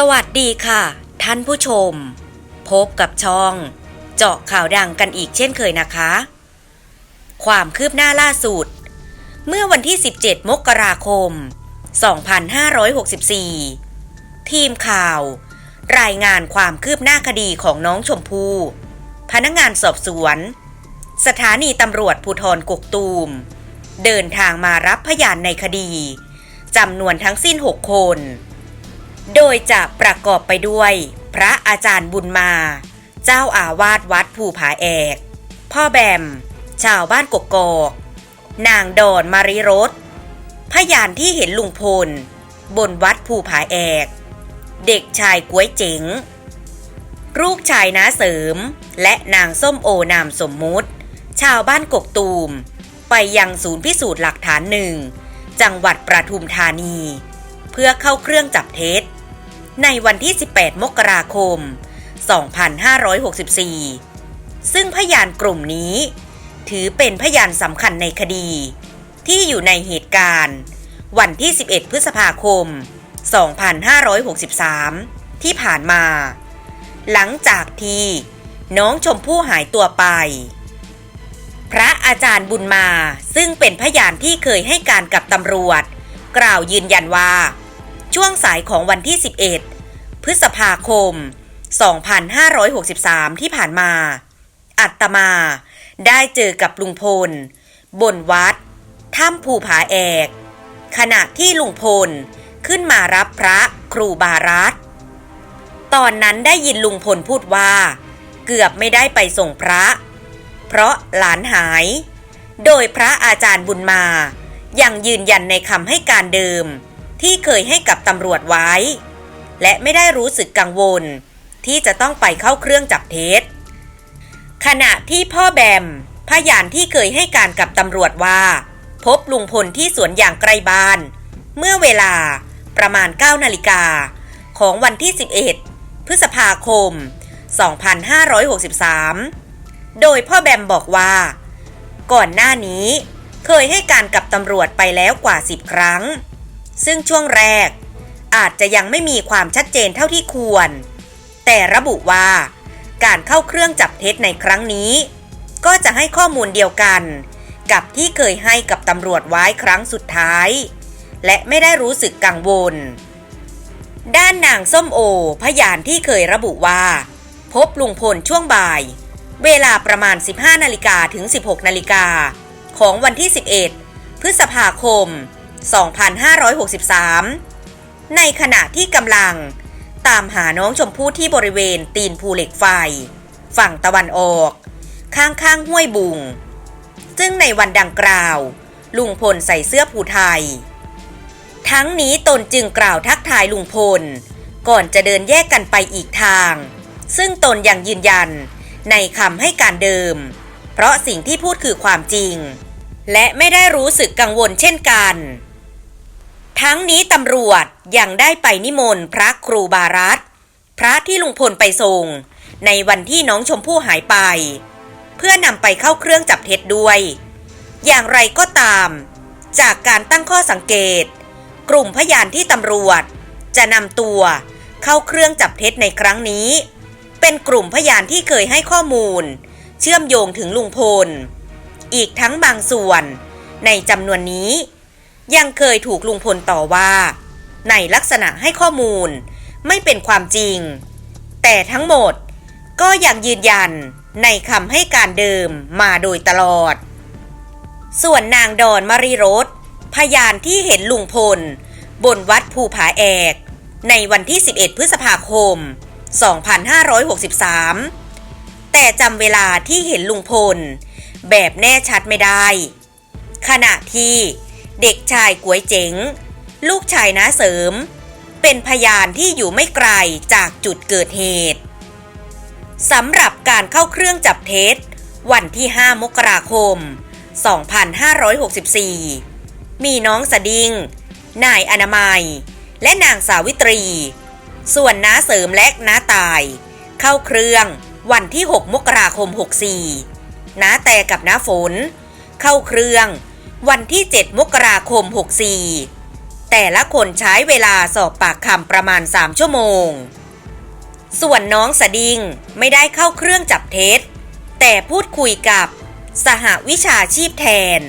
สวัสดีค่ะ ท่านผู้ชม พบกับช่อง เจาะข่าวดังกันอีกเช่นเคยนะคะ ความคืบหน้าล่าสุด เมื่อวันที่ 17 มกราคม 2564 ทีมข่าว รายงานความคืบหน้าคดีของน้องชมพู่พนักงานสอบสวน สถานีตำรวจภูธรกกตูม เดินทางมารับพยานในคดีจำนวนทั้งสิ้น 6 คน โดยจะประกอบไปด้วย พระอาจารย์บุญมา เจ้าอาวาสวัดภูผาแอก พ่อแบม ชาวบ้านกกอกนางดอนมาริรสพยานที่เห็นลุงพล บนวัดภูผาแอก เด็กชายก้วยเจ๋งลูกชายน้าเสริม และนางส้มโอนามสมมุติ ชาวบ้านกกตูม ไปยังศูนย์พิสูจน์หลักฐานหนึ่ง จังหวัดประทุมธานี เพื่อเข้าเครื่องจับเท็จ ในวันที่ 18 มกราคม 2564 ซึ่งพยานกลุ่มนี้ ถือเป็นพยานสำคัญในคดี ที่อยู่ในเหตุการณ์ วันที่ 11 พฤษภาคม 2563 ที่ผ่านมา หลังจากที่น้องชมพู่หายตัวไป พระอาจารย์บุญมาซึ่งเป็นพยานที่เคยให้การกับตำรวจ กล่าวยืนยันว่า ช่วงสายของวันที่11 ฤษภาคม 2563 ที่ผ่านมา อัตมา ได้เจอกับลุงพล บนวัด ถ้ำภูผาแอก ขณะที่ลุงพลขึ้นมารับพระครูบารัตตอนนั้นได้ยินลุงพลพูดว่า เกือบไม่ได้ไปส่งพระ เพราะหลานหาย โดยพระอาจารย์บุญมายังยืนยันในคำให้การเดิม ที่เคยให้กับตำรวจไว้ และไม่ได้รู้สึกกังวล ที่จะต้องไปเข้าเครื่องจับเท็จ ขณะที่พ่อแบม พยานที่เคยให้การกับตำรวจว่า พบลุงพลที่สวนอย่างใกล้บ้าน เมื่อเวลาประมาณ 9 นาฬิกา ของวันที่ 11 พฤษภาคม 2563 โดยพ่อแบมบอกว่า ก่อนหน้านี้เคยให้การกับตำรวจไปแล้วกว่า 10 ครั้ง ซึ่งช่วงแรก อาจจะยังไม่มีความชัดเจนเท่าที่ควร แต่ระบุว่า การเข้าเครื่องจับเท็จในครั้งนี้ ก็จะให้ข้อมูลเดียวกัน กับที่เคยให้กับตำรวจไว้ครั้งสุดท้าย และไม่ได้รู้สึกกังวล ด้านนางส้มโอ พยานที่เคยระบุว่า พบลุงพลช่วงบ่าย เวลาประมาณ 15นาฬิกาถึง 16นาฬิกาของวันที่ 11 พฤษภาคม 2563 ในขณะที่กำลัง ตามหาน้องชมพู่ที่บริเวณตีนภูเหล็กไฟ ฝั่งตะวันออก ข้างๆห้วยบุง ซึ่งในวันดังกล่าว ลุงพลใส่เสื้อภูไทย ทั้งนี้ตนจึงกล่าวทักทายลุงพล ก่อนจะเดินแยกกันไปอีกทาง ซึ่งตนยังยืนยันในคำให้การเดิม เพราะสิ่งที่พูดคือความจริง และไม่ได้รู้สึกกังวลเช่นกัน ทั้งนี้ตำรวจยังได้ไปนิมนต์พระครูบารัตพระที่ลุงพลไปส่ง ในวันที่น้องชมพู่หายไป เพื่อนำไปเข้าเครื่องจับเท็จด้วย อย่างไรก็ตาม จากการตั้งข้อสังเกต กลุ่มพยานที่ตำรวจ จะนำตัวเข้าเครื่องจับเท็จในครั้งนี้ เป็นกลุ่มพยานที่เคยให้ข้อมูล เชื่อมโยงถึงลุงพล อีกทั้งบางส่วน ในจำนวนนี้ ยังเคยถูกลุงพลต่อว่า ในลักษณะให้ข้อมูล ไม่เป็นความจริง แต่ทั้งหมดก็ยังยืนยันในคำให้การเดิมมาโดยตลอด ส่วนนางดอนมารีรสพยานที่เห็นลุงพล บนวัดภูผาแอก ในวันที่ 11 พฤษภาคม 2563 แต่จำเวลาที่เห็นลุงพล แบบแน่ชัดไม่ได้ ขณะที่ เด็กชายก๋วยเจ๋ง ลูกชายน้าเสริม เป็นพยานที่อยู่ไม่ไกลจากจุดเกิดเหตุสำหรับการเข้าเครื่องจับเท็จ วันที่ 5 มกราคม 2564 มีน้องสดิงนายอนามัย และนางสาวิตรี ส่วนน้าเสริมและน้าตาย เข้าเครื่องวันที่ 6 มกราคม 64น้าแต่กับน้าฝน เข้าเครื่อง วันที่ 7 มกราคม 64 แต่ละคนใช้เวลาสอบปากคำประมาณ 3 ชั่วโมง ส่วนน้องสดิงไม่ได้เข้าเครื่องจับเท็จ แต่พูดคุยกับสหวิชาชีพแทน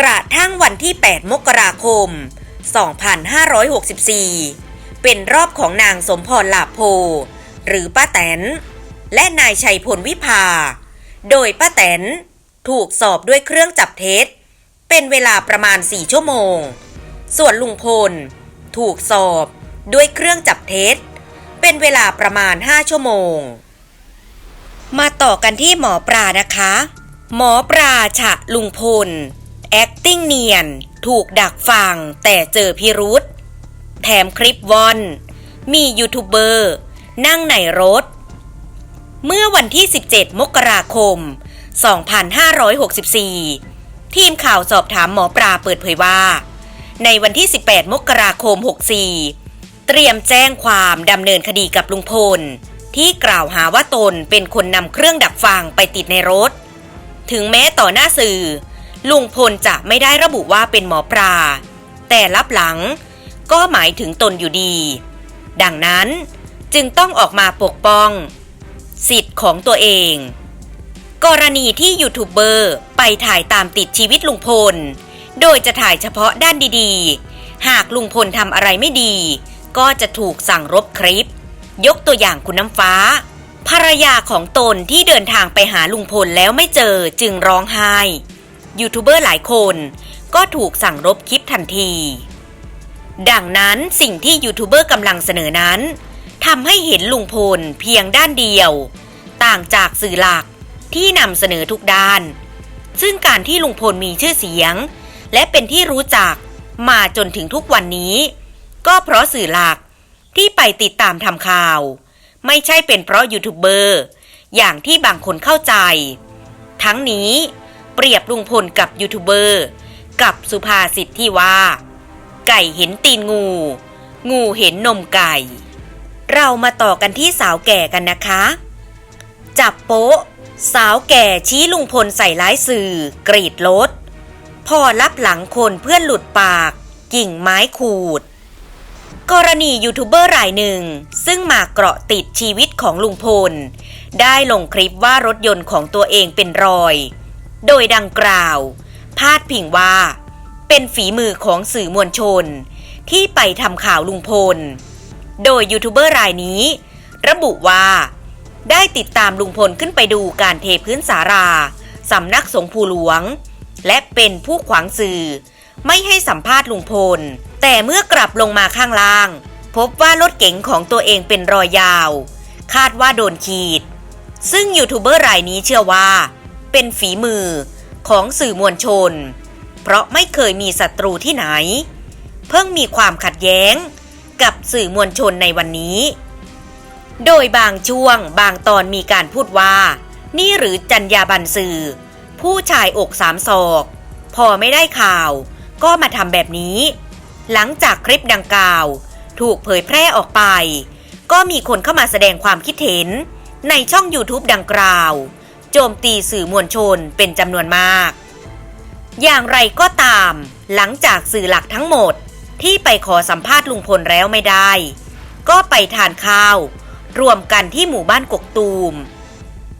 กระทั่งวันที่ 8 มกราคม 2564 เป็นรอบของนางสมพรหลาโพ หรือป้าแตน และนายชัยพลวิภา โดยป้าแตน ถูกสอบด้วยเครื่องจับเท็จ เป็นเวลาประมาณ 4 ชั่วโมง ส่วนลุงพล ถูกสอบด้วยเครื่องจับเท็จ เป็นเวลาประมาณ 5 ชั่วโมง มาต่อกันที่หมอปลานะคะ หมอปลาฉะลุงพล acting เนียน ถูกดักฟังแต่เจอพิรุษแถมคลิปวอน มียูทูบเบอร์ นั่งในรถ เมื่อวันที่ 17 มกราคม 2564 ทีมข่าวสอบถามหมอปลาเปิดเผยว่า ในวันที่ 18 มกราคม 64 เตรียมแจ้งความดำเนินคดีกับลุงพล ที่กล่าวหาว่าตนเป็นคนนำเครื่องดักฟังไปติดในรถ ถึงแม้ต่อหน้าสื่อ ลุงพลจะไม่ได้ระบุว่าเป็นหมอปลา แต่ลับหลังก็หมายถึงตนอยู่ดี ดังนั้นจึงต้องออกมาปกป้อง สิทธิ์ของตัวเอง กรณีที่ยูทูบเบอร์ไปถ่ายตามติดชีวิตลุงพล โดยจะถ่ายเฉพาะด้านดีๆ หากลุงพลทำอะไรไม่ดี ก็จะถูกสั่งรบคลิป ยกตัวอย่างคุณน้ำฟ้า ภรรยาของตนที่เดินทางไปหาลุงพลแล้วไม่เจอจึงร้องไห้ยูทูบเบอร์หลายคนก็ถูกสั่งรบคลิปทันที ดังนั้นสิ่งที่ยูทูบเบอร์กำลังเสนอนั้นทำให้เห็นลุงพลเพียงด้านเดียว ต่างจากสื่อหลัก ที่นำเสนอทุกด้าน ซึ่งการที่ลุงพลมีชื่อเสียง และเป็นที่รู้จักมาจนถึงทุกวันนี้ ก็เพราะสื่อหลักที่ไปติดตามทำข่าว ไม่ใช่เป็นเพราะยูทูบเบอร์อย่างที่บางคนเข้าใจ ทั้งนี้ เปรียบลุงพลกับยูทูบเบอร์กับสุภาษิตที่ว่า ไก่เห็นตีนงู งูเห็นนมไก่ เรามาต่อกันที่สาวแก่กันนะคะ จับโป๊ะ สาวแก่ชี้ลุงพลใส่ร้ายสื่อ กรีดรถพอรับหลังคนเพื่อนหลุดปาก กิ่งไม้ขูด กรณียูทูบเบอร์รายหนึ่ง ซึ่งมาเกาะติดชีวิตของลุงพล ได้ลงคลิปว่ารถยนต์ของตัวเองเป็นรอย โดยดังกล่าว พาดพิงว่า เป็นฝีมือของสื่อมวลชน ที่ไปทำข่าวลุงพล โดยยูทูบเบอร์รายนี้ ระบุว่า ได้ติดตามลุงพลขึ้นไปดูการเทพื้นสาราสำนักสงฆ์ภูหลวง และเป็นผู้ขวางสื่อ ไม่ให้สัมภาษณ์ลุงพล แต่เมื่อกลับลงมาข้างล่าง พบว่ารถเก๋งของตัวเองเป็นรอยยาว คาดว่าโดนขีด ซึ่งยูทูบเบอร์รายนี้เชื่อว่า เป็นฝีมือของสื่อมวลชน เพราะไม่เคยมีศัตรูที่ไหน เพิ่งมีความขัดแย้งกับสื่อมวลชนในวันนี้ โดยบางช่วงบางตอนมีการพูดว่า นี่หรือจัญญาบันสื่อ ผู้ชายอกสามศอก พอไม่ได้ข่าว ก็มาทำแบบนี้ หลังจากคลิปดังกล่าว ถูกเผยแพร่ออกไป ก็มีคนเข้ามาแสดงความคิดเห็น ในช่อง YouTube ดังกล่าว โจมตีสื่อมวลชนเป็นจำนวนมาก อย่างไรก็ตาม หลังจากสื่อหลักทั้งหมดที่ไปขอสัมภาษณ์ลุงพลแล้วไม่ได้ ก็ไปทานข้าว รวมกันที่หมู่บ้านกกตูม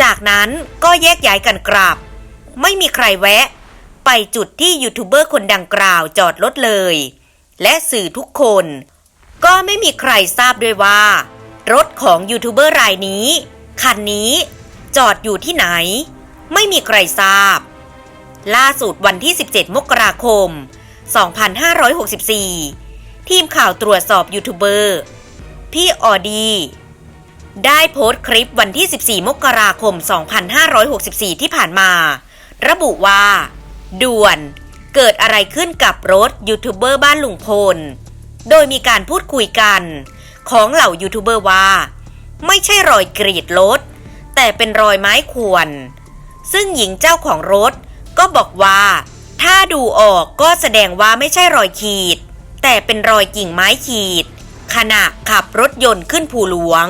จากนั้นก็แยกย้ายกันกลับ ไม่มีใครแวะ ไปจุดที่ยูทูบเบอร์คนดังกล่าวจอดรถเลย และสื่อทุกคน ก็ไม่มีใครทราบด้วยว่า รถของยูทูบเบอร์รายนี้ คันนี้จอดอยู่ที่ไหน ไม่มีใครทราบ ล่าสุดวันที่ 17 มกราคม 2564 ทีมข่าวตรวจสอบยูทูบเบอร์ พี่ออดี ได้โพสต์คลิปวันที่ 14 มกราคม 2564 ที่ผ่านมา ระบุว่า ด่วน เกิดอะไรขึ้นกับรถยูทูบเบอร์บ้านลุงพล โดยมีการพูดคุยกัน ของเหล่ายูทูบเบอร์ว่า ไม่ใช่รอยกรีดรถ แต่เป็นรอยไม้ข่วน ซึ่งหญิงเจ้าของรถก็บอกว่า ถ้าดูออกก็แสดงว่าไม่ใช่รอยขีด แต่เป็นรอยกิ่งไม้ขีด ขณะขับรถยนต์ขึ้นภูหลวง